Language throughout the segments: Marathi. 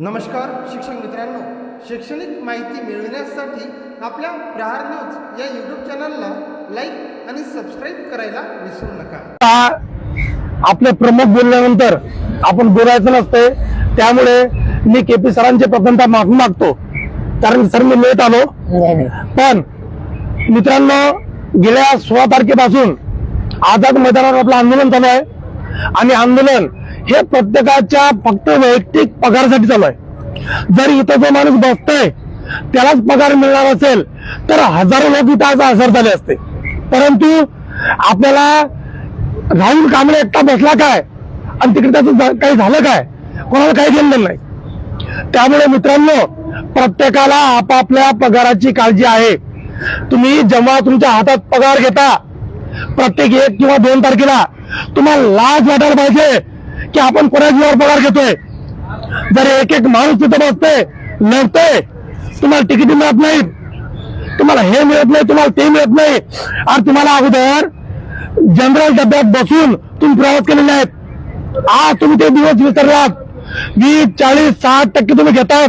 नमस्कार शिक्षक मित्रांनो. शैक्षणिक माहिती मिळविण्यासाठी आपल्या प्रहार न्यूज या यूट्यूब चॅनलला लाईक आणि सबस्क्राईब करायला विसरू नका. आता आपले प्रमुख बोलल्यानंतर आपण बोलायचं नसते त्यामुळे मी के पी सरांचे प्रथमतः माफी मागतो. कारण सर मी लेट आलो. पण मित्रांनो गेल्या सोळा तारखेपासून आझाद मैदानावर आपलं आंदोलन चालू आहे. आणि आंदोलन हे प्रत्येकाच्या फक्त वैयक्तिक पगारासाठी चालू आहे. जर इथं जो माणूस बसतोय त्यालाच पगार मिळणार असेल तर हजारो लोक इथं आज हजर झाले असते. परंतु आपल्याला राहुल कांबळे एकटा बसला काय? आणि तिकडे त्याचं काही झालं काय? कोणाला काही घेणं नाही. त्यामुळे मित्रांनो प्रत्येकाला आपापल्या पगाराची काळजी आहे. तुम्ही जेव्हा तुमच्या हातात पगार घेता प्रत्येक एक किंवा दोन तारखेला तुम्हाला लाज वाटायला पाहिजे. की आपण कोणाच्या पगार घेतोय. जर एक एक माणूस तिथं बसते लढतोय तुम्हाला तिकीट मिळत नाहीत तुम्हाला हे मिळत नाही तुम्हाला ते मिळत नाही. आणि तुम्हाला अगोदर जनरल डब्यात बसून तुम्ही प्रवास केलेले आहेत. आज तुम्ही ते दिवस विसरलात. वीस चाळीस साठ टक्के तुम्ही घेतात.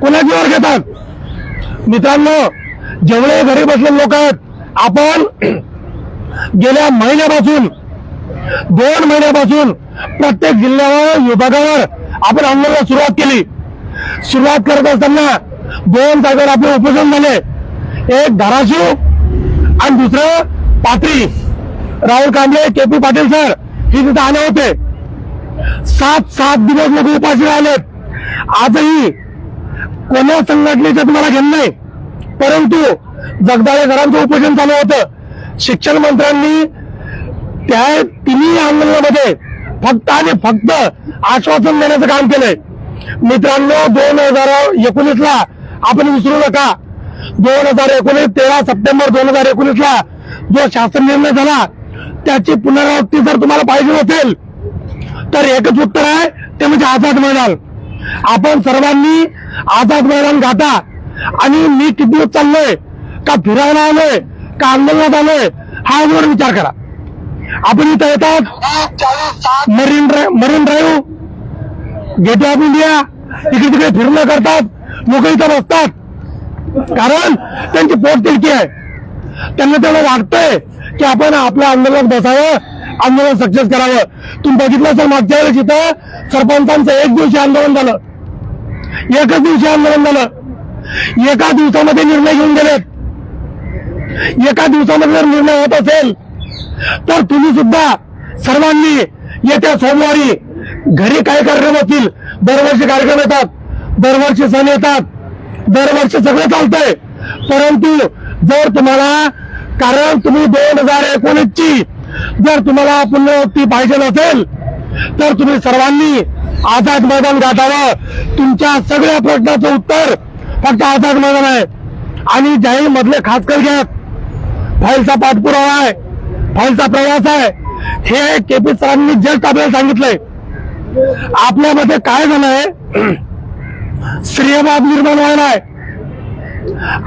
कोणाच्यावर घेतात? मित्रांनो जेवढे घरी बसलेले लोक आहेत आपण गेल्या महिन्यापासून दोन महिन्यापासून प्रत्येक जिल्ह्यावर विभागावर आपण आंदोलनाला सुरुवात केली. सुरुवात करत असताना दोन जागेवर आपले उपोषण झाले. एक धाराशिव आणि दुसरं पात्री Rahul Kamble K P Patil sir हे तिथे आले होते. सात सात दिवस लोक उपाशी राहिलेत. आजही कोण्या संघटनेचं तुम्हाला घेणं नाही. परंतु जगदाळेकरांचं उपोषण चालू होतं. शिक्षण मंत्र्यांनी त्या तिन्ही आंदोलनामध्ये फक्त आणि फक्त आश्वासन देण्याचं काम केलंय. मित्रांनो दोन हजार एकोणीस ला आपण विसरू नका. दोन हजार एकोणीस तेरा सप्टेंबर दोन हजार एकोणीस ला जो शासन निर्णय झाला त्याची पुनरावृत्ती जर तुम्हाला पाहिजे असेल तर एकच उत्तर आहे ते म्हणजे आझाद मैदान. आपण सर्वांनी आझाद मैदान गाठा आणि मी किती चाललोय का फिरायला आलोय का आंदोलनात आलोय हा अगोदर विचार करा. आपण इथं येतात. Marine drive marine drive. Gate of India. इकडे तिकडे फिरणं करतात. लोक इथं बसतात. कारण त्यांची पोट तिडकी आहे. त्यांना तेवढं वाटतंय की आपण आपल्या आंदोलनात बसावं आंदोलन सक्सेस करावं. तुम्ही बघितलं असेल मागच्या वेळेस इथं सरपंचांचं एक दिवशी आंदोलन झालं. एकच दिवशी आंदोलन झालं. एका दिवसामध्ये निर्णय घेऊन गेलेत. एका दिवसामध्ये जर निर्णय होत असेल तर तुम्ही सुद्धा सर्वांनी येत्या सोमवारी घरी काय कार्यक्रम असतील? दरवर्षी कार्यक्रम येतात. दरवर्षी सण येतात. दरवर्षी सगळं चालतंय. परंतु जर तुम्हाला कारण तुम्ही दोन हजार एकोणीस ची जर तुम्हाला पुनरावृत्ती पाहिजे नसेल तर तुम्ही सर्वांनी आझाद मैदान गाठावं. तुमच्या सगळ्या प्रश्नाचं उत्तर फक्त आझाद मैदान आहे. आणि जाहीर मधले खास कर घ्या फाईलचा पाठपुरावा आहे. फाईलचा प्रवास आहे. हे के पी सरांनी जस्ट आपल्याला सांगितलंय. आपल्यामध्ये काय झालंय? स्त्रियवाद निर्माण व्हायलाय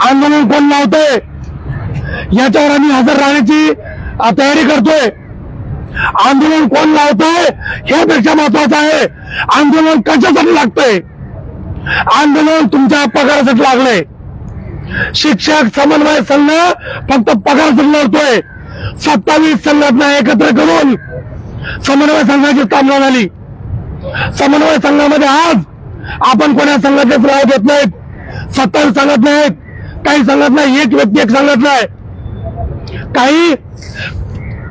आंदोलन कोण लावतोय? याच्यावर आम्ही हजर राहण्याची तयारी करतोय. आंदोलन कोण लावतोय? हे पेक्षा महत्वाचं आहे आंदोलन कशासाठी लागतंय? आंदोलन तुमच्या पगारासाठी लागलंय. शिक्षक समन्वय संघ फक्त पगारासाठी लढतोय. सत्तावीस संघटना एकत्र करून समन्वय संघाची स्थापना झाली. समन्वय संघामध्ये आज आपण कोणा संघटनेत नाव देत नाहीत? सत्तावीस संघटना आहेत. काही संघटना एक व्यक्ती एक संघटना आहे. काही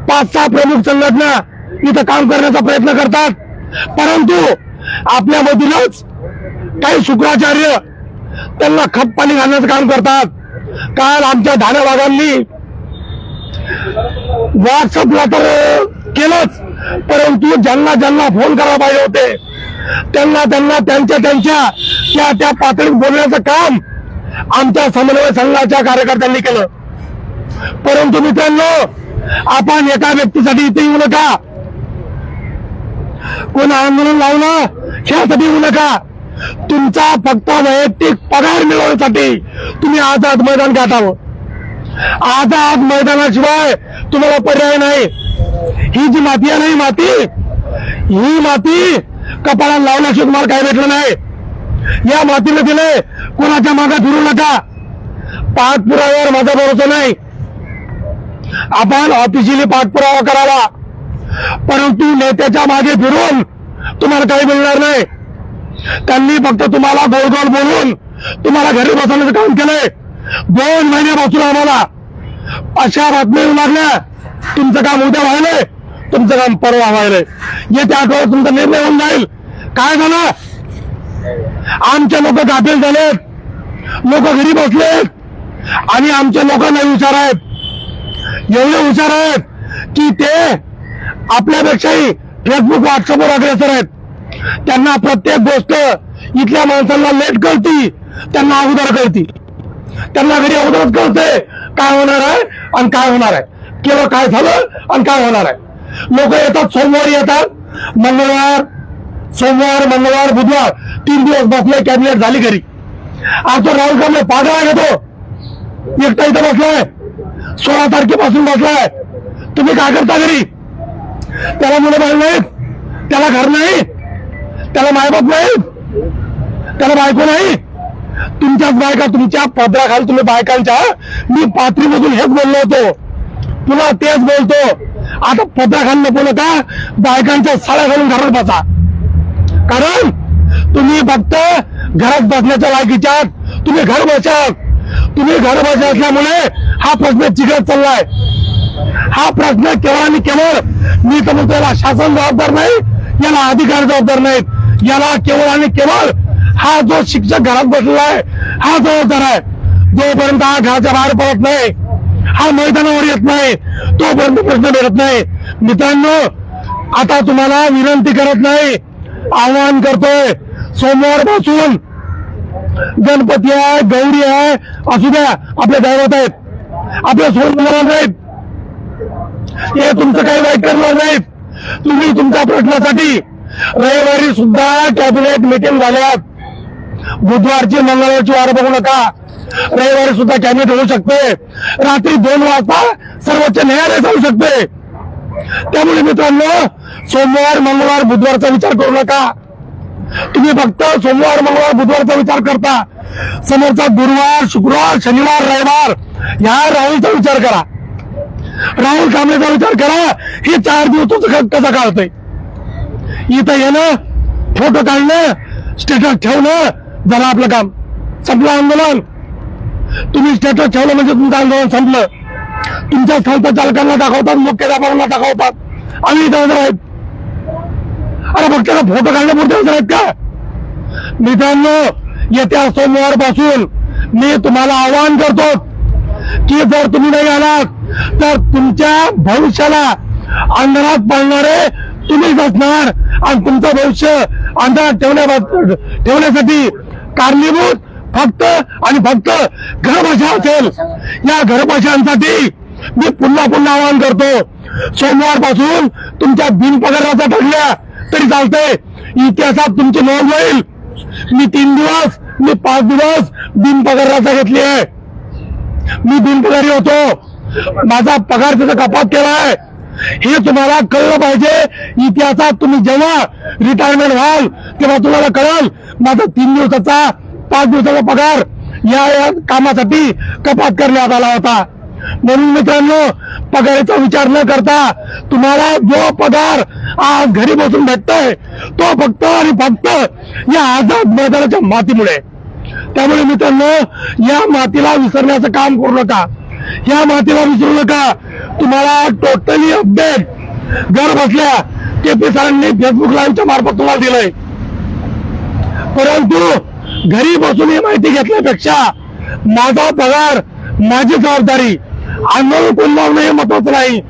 पाच सहा प्रमुख संघटना इथं काम करण्याचा प्रयत्न करतात. परंतु आपल्यामधूनच काही शुक्राचार्य त्यांना खप पाणी घालण्याचं काम करतात. काल आमच्या धाण्या भागांनी व्हॉट्सअपला तर केलंच. परंतु ज्यांना ज्यांना फोन करायला पाहिजे होते त्यांना त्यांना त्यांच्या त्यांच्या त्या त्या पातळीत बोलण्याचं काम आमच्या समन्वय संघाच्या कार्यकर्त्यांनी केलं. परंतु मित्रांनो आपण एका व्यक्तीसाठी इथे येऊ नका. कोण आंदोलन लावलं ह्यासाठी येऊ नका. तुमचा फक्त वैयक्तिक पगार मिळवण्यासाठी तुम्ही आझाद मैदान गाठावं. आझाद मैदानाशिवाय तुम्हाला पर्याय नाही. ही जी माती आहे ना ही माती ही माती कपाळाला लावल्याशिवाय तुम्हाला काय भेटलं नाही. या मातीने दिले कोणाच्या मागे फिरू नका. पाठपुराव्यावर माझा भरोसा नाही. आपण ऑफिशियली पाठपुरावा करावा. परंतु नेत्याच्या मागे फिरून तुम्हाला काही मिळणार नाही. त्यांनी फक्त तुम्हाला गोल गोल बोलून तुम्हाला घरी बसवण्याचं काम केलंय. दोन महिन्यापासून आम्हाला अशा बातम्या येऊ लागल्या. तुमचं काम उद्या व्हायलंय तुमचं काम परवा व्हायलंय. येत्या आठवड्यात तुमचा निर्णय होऊन जाईल. काय झालं? आमचे लोक गाफील झालेत. लोक घरी बसलेत. आणि आमचे लोकांना नाही हुशार आहेत. एवढे हुशार आहेत की ते आपल्यापेक्षाही फेसबुक व्हॉट्सअपवर अग्रेसर आहेत. त्यांना प्रत्येक गोष्ट इथल्या माणसांना लेट कळती त्यांना अगोदर कळती. त्यांना घरी अगोदरच कळते काय होणार आहे आणि काय होणार आहे. केवळ काय झालं आणि काय होणार आहे. लोक येतात सोमवारी येतात. मंगळवार सोमवार मंगळवार बुधवार तीन दिवस बसले कॅबिनेट झाली घरी. आज तो राहुल गांधी पागळा घेतो. एकटा इथं बसलाय. सोळा तारखेपासून बसलाय. तुम्ही काय करता घरी? त्याला मुलं बाळ नाहीत. त्याला घर नाही. त्याला मायबाप नाहीत. त्याला बायको नाही. तुमच्याच बायका तुमच्या पदराखाली तुम्ही बायकांच्या मी पात्रीमधून हेच बोललो होतो. पुन्हा तेच बोलतो. आता पदराखाली नको नका. बायकांच्या साड्या घालून घरात बसा. कारण तुम्ही फक्त घरात बसण्याच्या लायकीच्या तुम्ही घर बसात. तुम्ही घर बसे असल्यामुळे हा प्रश्न चिघळत चाललाय. हा प्रश्न केवळ आणि केवळ मी तर म्हणतो याला शासन जबाबदार नाही याला अधिकार जबाबदार नाहीत. याला केवळ आणि केवळ हा जो शिक्षक घरात बसलेला आहे हा जबाबदार आहे. जोपर्यंत हा घराच्या बाहेर पडत नाही हा मैदानावर येत नाही तोपर्यंत प्रश्न भेटत नाही. मित्रांनो आता तुम्हाला विनंती करत नाही आवाहन करतोय सोमवारपासून गणपती आहे गौरी आहे असू द्या आपल्या दैवत आहेत आपल्या सोडणार नाहीत हे तुमचं काही वाईट करणार नाहीत. तुम्ही तुमच्या प्रश्नासाठी रविवारी सुद्धा कॅबिनेट मिटिंग झाल्यात. बुधवारची मंगळवारची वार बघू नका. रविवारी सुद्धा कॅबिनेट होऊ शकते. रात्री दोन वाजता सर्वोच्च न्यायालय जाऊ शकते. त्यामुळे मित्रांनो सोमवार मंगळवार बुधवारचा विचार करू नका. तुम्ही फक्त सोमवार मंगळवार बुधवारचा विचार करता. समोरचा गुरुवार शुक्रवार शनिवार रविवार ह्या राहुलचा विचार करा. राहुल कांबळेचा विचार करा. हे चार दिवस तुमचं कसं काढतंय? इथं येणं फोटो काढणं स्टेटस ठेवणं झालं आपलं काम. संपलं आंदोलन. तुम्ही स्टेटस ठेवलं म्हणजे तुमचं आंदोलन संपलं. तुमच्या संस्था चालकांना दाखवतात मुख्याध्यापकांना दाखवतात. आम्ही इथं हजर आहेत. अरे फक्त फोटो काढण्यापुरते हजर आहेत का? मित्रांनो येत्या सोमवारपासून मी तुम्हाला आवाहन करतो की जर तुम्ही नाही आलात तर तुमच्या भविष्याला अंधारात पाळणारे तुम्हीच असणार आणि तुमचं भविष्य अंधारात ठेवण्या ठेवण्यासाठी कारणीभूत. फक्त आणि फक्त घरभाषा असेल. या घरभाषांसाठी मी पुन्हा पुन्हा आवाहन करतो सोमवारपासून तुमच्या बिनपगाराचा ठरल्या तरी चालतंय. इतिहासात तुमची नोंद होईल. मी तीन दिवस मी पाच दिवस बिनपगाराचा घेतली आहे. मी बिनपगारी होतो. माझा पगार त्याचा कपात केला आहे हे तुम्हाला कळलं पाहिजे. इतिहासात तुम्ही जेव्हा रिटायरमेंट व्हाल तेव्हा तुम्हाला कळेल माझा तीन दिवसाचा पाच दिवसाचा पगार या या कामासाठी कपात करण्यात आला होता. म्हणून मित्रांनो पगाराचा विचार न करता तुम्हाला जो पगार आज घरी बसून भेटतोय तो फक्त आणि फक्त या आझाद मैदानाच्या मातीमुळे. त्यामुळे मित्रांनो या मातीला विसरण्याचं काम करू नका. या मातीला विसरू नका. तुम्हाला टोटली अपडेट घर बसल्या के पी सरांनी फेसबुक लाईव्हच्या मार्फत तुम्हाला दिलंय. परंतु घरी बसून ही माहिती घेतल्यापेक्षा माझा पगार माझी जबाबदारी आंदोलन कोण लावणं हे महत्वाचं नाही.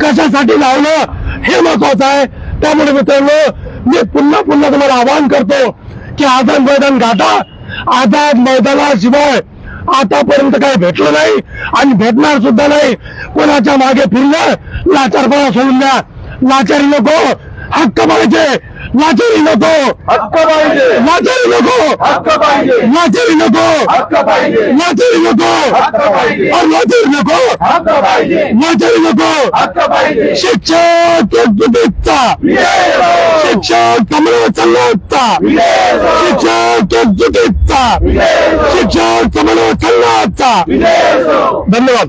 कशासाठी लावलं हे महत्वाचं आहे. त्यामुळे मित्रांनो मी पुन्हा पुन्हा तुम्हाला आवाहन करतो की आझाद मैदान गाठा. आझाद मैदानाशिवाय आतापर्यंत काही भेटलं नाही आणि भेटणार सुद्धा नाही. कोणाच्या मागे फिरलं लाचारपणा सोडून द्या. लाचारी नको. हक्क पाहिजे. लाचारी नको. हक्क पाहिजे. लाचारी नको. हक्क पाहिजे. लाचारी नको. हक्क पाहिजे. लाचारी नको. हक्क पाहिजे. लाचारी नको. हक्क पाहिजे. लाचारी नको. हक्क पाहिजे. शिक्षक एकजुटीचा! शिक्षक कमळ असो! शिक्षक असो धन्यवाद.